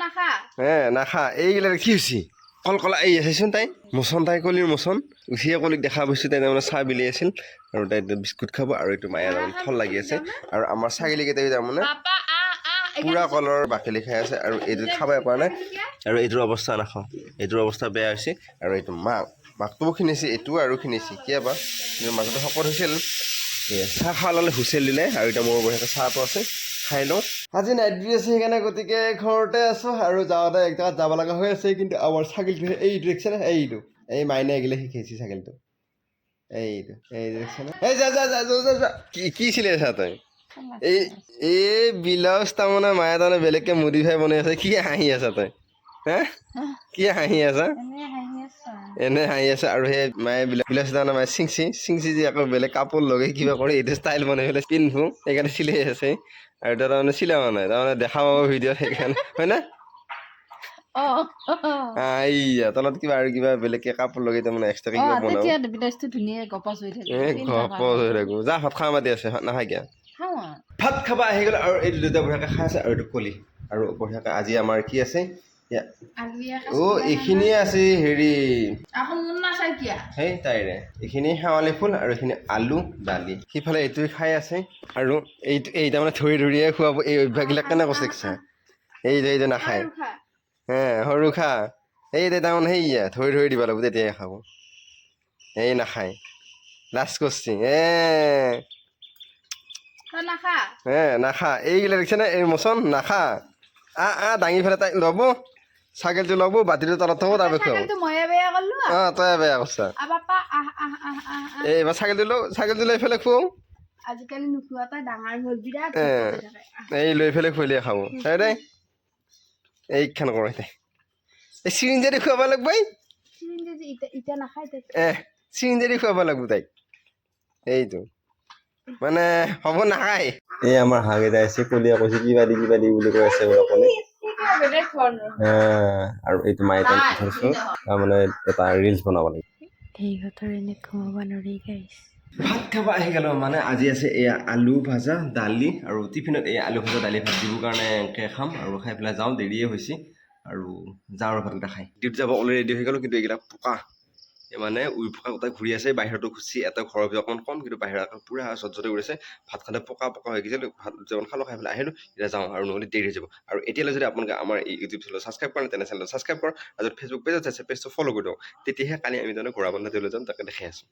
নাখা। হে নাখা। এইগিলা কি হৈছে? কলকলা এই আছেচোন তাই। মোচন তাই কলিৰ মোচন। উঠিয়ে কলিক দেখা পাইছোঁ তাই তাৰমানে চাহ বিলি আছিল আৰু তাই বিস্কুট খাব আৰু এইটো মায়ে তাৰমানে ফল লাগি আছে। আৰু আমাৰ ছাগলীকেইটাই তাৰমানে পুৰা কলৰ বাকলি খাই আছে আৰু এইটো খাবই পৰা নাই। আৰু এইটোৰ অৱস্থা নাখাওঁ। এইটোৰ অৱস্থা বেয়া হৈছে। আৰু এইটো মাক মাকটোও খিনিছে এইটোও আৰু খিনিছে। কিয় বা? কিন্তু মাজতে শকত হৈছিল। চাহ খাৱা ল'লে হুইচেল দিলে আৰু এতিয়া মোৰ বঢ়িয়াকৈ চাহটো আছে। খাই লওঁ আজি নাইট ডিউটি আছে সেইকাৰণে গতিকে ঘৰতে আছোঁ আৰু যাওঁতে এক জেগাত যাব লগা হৈ আছে কিন্তু আমাৰ ছাগলীটো এইটো দেখিছেনে এইটো। এই মাইনে এগিলে শিকাইছে ছাগলীটো এইটো এই দেখিছেনে এই যা যা যা যা যা যা। কি কি চিলি আছা তই? এই এই ব্লাউজ তাৰমানে মায়ে তাৰমানে বেলেগকে মডিফাই বনাই আছে। কি হাঁহি আছা তই? হা? কি হাঁহি আছা? এনে হাঁহি আছা আৰু সেই মায়ে ব্লা- ব্লাউজ তাৰমানে মায়ে চিংচি চিংচি যে আকৌ বেলেগ কাপোৰ লগাই কিবা কৰি এইটো ষ্টাইল বনাই পেলাই পিন্ধো সেইকাৰণে চিলাই আছে। আৰু এতিয়া তাৰমানে চিলাব নাই তাৰমানে দেখা পাব ভিডিঅ'ত সেইকাৰণে হয় না অ এইয়া তলত কিবা আৰু কিবা বেলেগকে কাপোৰ লগাই তাৰমানে এক্সট্ৰাকে কিবা গপচ হৈ থাকে যা ভাত খাব মাতি আছে ভাত নাখাই কিয়া? খাওঁ আ। ভাত খাবা আহি গ'ল আৰু এইটো দুটা বঢ়িয়াকৈ খাই আছে আৰু এইটো কলি। আৰু বঢ়িয়াকৈ আজি আমাৰ কি আছে? অ' এইখিনিয়ে আছে হেৰি। সেই তাইৰে। এইখিনি শেৱালি ফুল আৰু এইখিনি আলু দালি। সিফালে এইটোৱে খাই আছে আৰু এইটো এই তাৰমানে ধৰি ধৰিয়ে খুৱাব এই অভ্যাসবিলাক কেনে কৈছে দেখিছা এই যে এইটো নাখায়। হে সৰু খা। এই যে তাৰমানে সেইয়া ধৰি ধৰি দিব লাগিব তেতিয়াহে খাব। এই নাখায়। লাজ কৰিছে। এ। নাখা? এইগিলা দেখিছেনে? এই মচন নাখা। আ আ দাঙি ফেলে তাই ল'ব। ছাগলীটো ল'ব বাতিটো তলত থ'ব তাৰপৰা খুৱাব ছাগলীটো ময়ে বেয়া কৰিলো আ। অঁ তই বেয়া কৈছা আ পাপা আহ আহ আহ আহ আহ এই এইবাৰ লওঁ ছাগলীটো লৈ ফেলে খুৱাওঁ আজিকালি নোখোৱা তাই ডাঙৰ হ'ল বিৰাট। এই লৈ ফেলে খুৱালিয়ে খাব। হয় দেই এইখান কৰে তাই এই চিৰিঞ্জাৰি খুৱাব লাগিব এই। চিৰিঞ্জাৰি খুৱাব লাগিব তাইক। এইটো। মানে হ'ব নাখায়। এই আমাৰ কেইটা আছে কলিয়া কৈছে কিবা দি কিবা দি বুলি কৈ আছে বোলে আৰু এইটো মায়ে তাইক পঠাইছোঁ তাৰমানে এটা ৰিলচ বনাব লাগিব এই ঘৰৰ এনে ঘুমাব নোৱাৰি গাইছ ভাত খাব আহি গ'লো মানে আজি আছে এয়া আলু ভাজা দালি আৰু টিফিনত এই আলু ভাজা দালি ভাত দিবৰ কাৰণে এনেকৈ খাম আৰু খাই পেলাই যাওঁ দেৰিয়ে হৈছে। আৰু যাওঁ আৰু ভাতকেইটা খাই। ডিউটি যাব অলৰেডি ৰেডি হৈ গ'লোঁ কিন্তু এইকেইটা পকা। এই মানে উৰি পকা গোটাই ঘূৰি আছে, বাহিৰতো খুচি এটা ঘৰৰ ভিতৰত অকণমান কম, কিন্তু বাহিৰৰ আকৌ পূৰা চটচটে উৰিছে ভাত খাওঁতে পকা পকা হৈ গৈছিল ভাত যেমন খালোঁ খাই পেলাই আহিলোঁ, এতিয়া যাওঁ আৰু নহ'লে দেৰি হৈ যাব। আৰু এতিয়ালৈ যদি আপোনালোকে আমাৰ এই ইউটিউব চেনেল ছাবস্ক্ৰাইব কৰে তেনে চেনেলটো ছাবস্ক্ৰাইব কৰক, আৰু যদি ফেচবুক পেজত আছে পেজটো ফ'ল' কৰি দিয়ক। তেতিয়াহে কালি আমি তাৰমানে ঘোঁৰা বন্ধা দিবলৈ যাম, তাকে দেখাই আছোঁ।